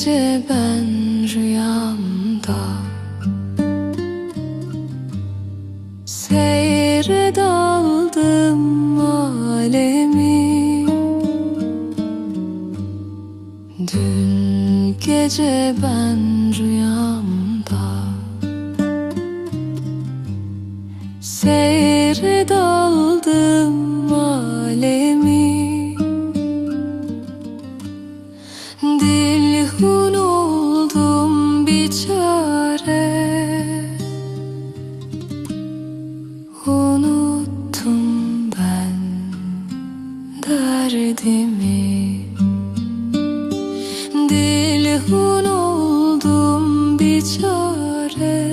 gece ben rüyamda Seyre daldım alemi. Dün gece ben rüyamda Seyre daldım derdimi. Dilhun oldum bir çare.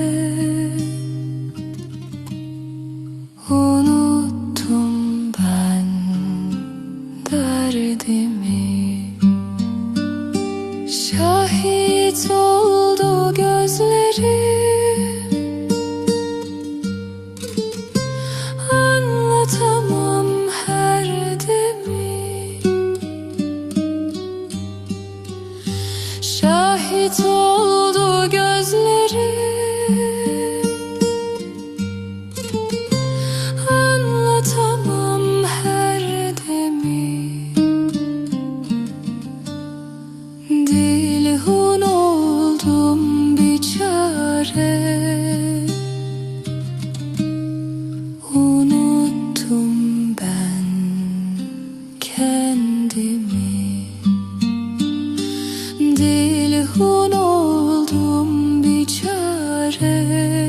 Unuttum ben derdimi. Şahit oldu Şahit oldu gözlerim Anlatamam her demi. Dilhun dilhun oldum bir çare.